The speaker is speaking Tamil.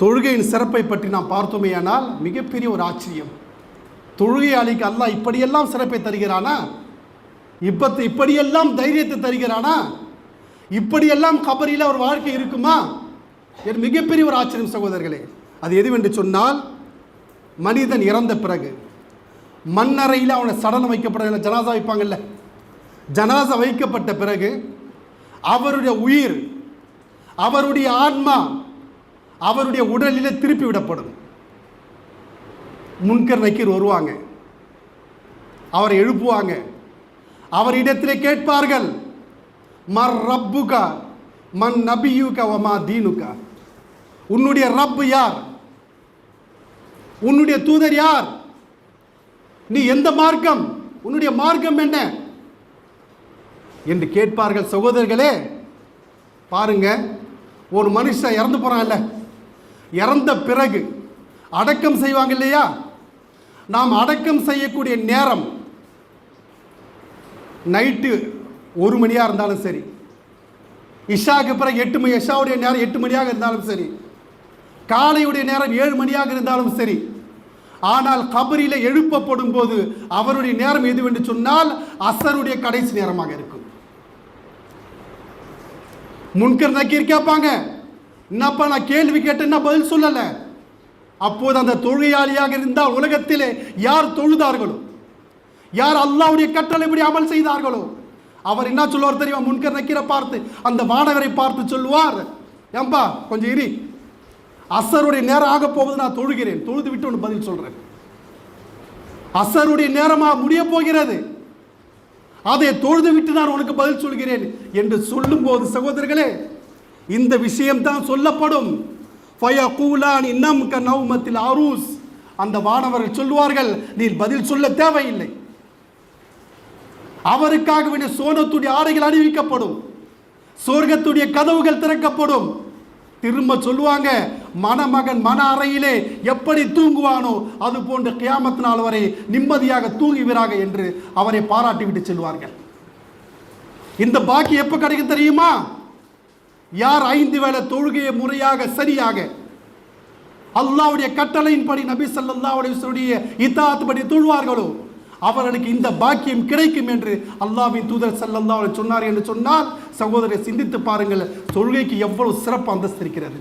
தொழுகையின் சிறப்பை பற்றி நாம் பார்த்தோமேயானால் மிகப்பெரிய ஒரு ஆச்சரியம். தொழுகையாளிக்கு அல்லாஹ் இப்படியெல்லாம் சிறப்பை தருகிறானா? இப்பத்து இப்படியெல்லாம் தைரியத்தை தருகிறானா? இப்படியெல்லாம் கபரியில் ஒரு வாழ்க்கை இருக்குமா? என் மிகப்பெரிய ஒரு ஆச்சரியம் சகோதரர்களே அது எதுவென்று சொன்னால் மனிதன் இறந்த பிறகு மண்ணறையில் அவனை சடலம் வைக்கப்பட ஜனாசா வைப்பாங்கல்ல. ஜனாசா வைக்கப்பட்ட பிறகு அவருடைய உயிர் அவருடைய ஆன்மா அவருடைய உடலிலே திருப்பி விடப்படும். முன்கர் நக்கீர் வருவாங்க. அவரை எழுப்புவாங்க. அவரிடத்திலே கேட்பார்கள் மர் ரப்புகா மன் நபியுக ஒமா தீனுகா? உன்னுடைய ரப்பு யார்? உன்னுடைய தூதர் யார்? நீ எந்த மார்க்கம்? உன்னுடைய மார்க்கம் என்ன? என்று கேட்பார்கள் சகோதரர்களே பாருங்க ஒரு மனுஷன் இறந்து போகிறான்ல இறந்த பிறகு அடக்கம் செய்வாங்க இல்லையா? நாம் அடக்கம் செய்யக்கூடிய நேரம் நைட்டு ஒரு மணியாக இருந்தாலும் சரி இஷாவுக்கு பிறகு எட்டு மணி இஷாவுடைய நேரம் எட்டு மணியாக இருந்தாலும் சரி காலையுடைய நேரம் ஏழு மணியாக இருந்தாலும் சரி ஆனால் கபரியில் எழுப்பப்படும் போது அவருடைய நேரம் எதுவென்று சொன்னால் அசருடைய கடைசி நேரமாக இருக்கும். முன்கர் நக்கீர் கேட்பாங்க என்னப்பா நான் கேள்வி கேட்டேன்னா பதில் சொல்லலை? அப்போது அந்த தொழுகையாளியாக இருந்தால் உலகத்திலே யார் தொழுதார்களோ? யார் அல்லாவுடைய கட்டளைப்படி அமல் செய்தார்களோ? அவர் என்ன சொல்லுவார் தெரியுமா? முன்கர் நக்கீரை பார்த்து அந்த மாணவரை பார்த்து சொல்லுவார். ஏம்பா கொஞ்சம் இரு. அசருடைய நேரம் ஆக போவது நான் தொழுகிறேன். தொழுது விட்டு ஒன்று பதில் சொல்கிறேன் அசருடைய நேரமாக முடிய போகிறது. அதை தொழுது விட்டு நான் உனக்கு பதில் சொல்கிறேன் என்று சொல்லும்போது சகோதரர்களே இந்த விஷயம்தான் சொல்லப்படும். ஃபயகூலான் இன்னம் க நௌமத்தில் அரூஸ். அந்த மாணவர்கள் சொல்லுவார்கள் நீ பதில் சொல்ல தேவையில்லை. அவருக்காக வேண்டிய சோனத்துடைய ஆடைகள் அணிவிக்கப்படும். சோர்கத்துடைய கதவுகள் திறக்கப்படும். திரும்ப சொல்லுவாங்க மணமகன் மன அறையிலே எப்படி தூங்குவானோ அது போன்ற கியாமத் நாள் வரை நிம்மதியாக தூங்குவீராக என்று அவரை பாராட்டி விட்டு செல்வார்கள். இந்த பாக்கி எப்போ கிடைக்கும் தெரியுமா? யார் ஐந்து வேளை தொழுகையை முறையாக சரியாக அல்லாவுடைய கட்டளையின்படி நபி சல்லாவுடைய அலைஹி வஸல்லுடைய இத்தாத் படி தொழுவார்களோ அவர்களுக்கு இந்த பாக்கியம் கிடைக்கும் என்று அல்லாஹ்வின் தூதர் சல்லல்லா சொன்னார் என்று சொன்னால் சகோதரரை சிந்தித்து பாருங்கள் தொழுகைக்கு எவ்வளவு சிறப்பு அந்தஸ்து இருக்கிறது.